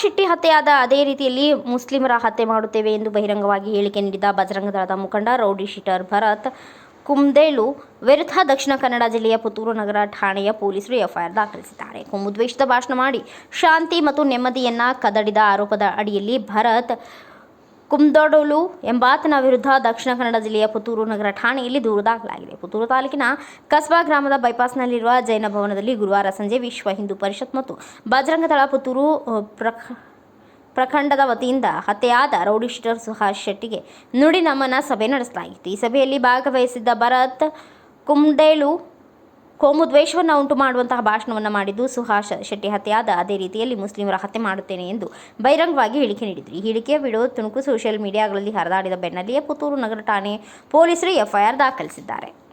ಹತ್ಯೆಯಾದ ಅದೇ ರೀತಿಯಲ್ಲಿ ಮುಸ್ಲಿಮರ ಹತ್ಯೆ ಮಾಡುತ್ತೇವೆ ಎಂದು ಬಹಿರಂಗವಾಗಿ ಹೇಳಿಕೆ ನೀಡಿದ ಬಜರಂಗ ದಳದ ಮುಖಂಡ ರೌಡಿ ಶೀಟರ್ ಭರತ್ ಕುಮ್ದೇಳು ವಿರುದ್ಧ ದಕ್ಷಿಣ ಕನ್ನಡ ಜಿಲ್ಲೆಯ ಪುತ್ತೂರು ನಗರ ಠಾಣೆಯ ಪೊಲೀಸರು ಎಫ್ಐಆರ್ ದಾಖಲಿಸಿದ್ದಾರೆ. ಕುಮುದ್ವೇಷದ ಭಾಷಣ ಮಾಡಿ ಶಾಂತಿ ಮತ್ತು ನೆಮ್ಮದಿಯನ್ನ ಕದಡಿದ ಆರೋಪದ ಅಡಿಯಲ್ಲಿ ಭರತ್ ಕುಮ್ದೊಡಲು ಎಂಬಾತನ ವಿರುದ್ಧ ದಕ್ಷಿಣ ಕನ್ನಡ ಜಿಲ್ಲೆಯ ಪುತ್ತೂರು ನಗರ ಠಾಣೆಯಲ್ಲಿ ದೂರು ದಾಖಲಾಗಿದೆ. ಪುತ್ತೂರು ತಾಲೂಕಿನ ಕಸ್ಬಾ ಗ್ರಾಮದ ಬೈಪಾಸ್ನಲ್ಲಿರುವ ಜೈನ ಭವನದಲ್ಲಿ ಗುರುವಾರ ಸಂಜೆ ವಿಶ್ವ ಹಿಂದೂ ಪರಿಷತ್ ಮತ್ತು ಬಜರಂಗದಳ ಪುತ್ತೂರು ಪ್ರಖ, ಪ್ರಖಂಡದ ವತಿಯಿಂದ ಹತ್ಯೆಯಾದ ರೌಡಿಸ್ಟರ್ ಸುಹಾಸ್ ಶೆಟ್ಟಿಗೆ ನುಡಿ ನಮನ ಸಭೆ ನಡೆಸಲಾಗಿತ್ತು ಈ ಸಭೆಯಲ್ಲಿ ಭಾಗವಹಿಸಿದ್ದ ಭರತ್ ಕುಮ್ಡೇಳು ಕೋಮು ದ್ವೇಷವನ್ನು ಉಂಟು ಮಾಡುವಂತಹ ಭಾಷಣವನ್ನು ಮಾಡಿದ್ದು ಸುಹಾಸ್ ಶೆಟ್ಟಿ ಹತ್ಯೆಯಾದ ಅದೇ ರೀತಿಯಲ್ಲಿ ಮುಸ್ಲಿಮರ ಹತ್ಯೆ ಮಾಡುತ್ತೇನೆ ಎಂದು ಬಹಿರಂಗವಾಗಿ ಹೇಳಿಕೆ ನೀಡಿದರು. ಈ ಹೇಳಿಕೆಯ ವಿಡಿಯೋ ತುಣುಕು ಸೋಷಿಯಲ್ ಮೀಡಿಯಾಗಳಲ್ಲಿ ಹರಿದಾಡಿದ ಬೆನ್ನಲ್ಲಿಯೇ ಪುತ್ತೂರು ನಗರ ಠಾಣೆ ಪೊಲೀಸರು ಎಫ್ಐಆರ್ ದಾಖಲಿಸಿದ್ದಾರೆ.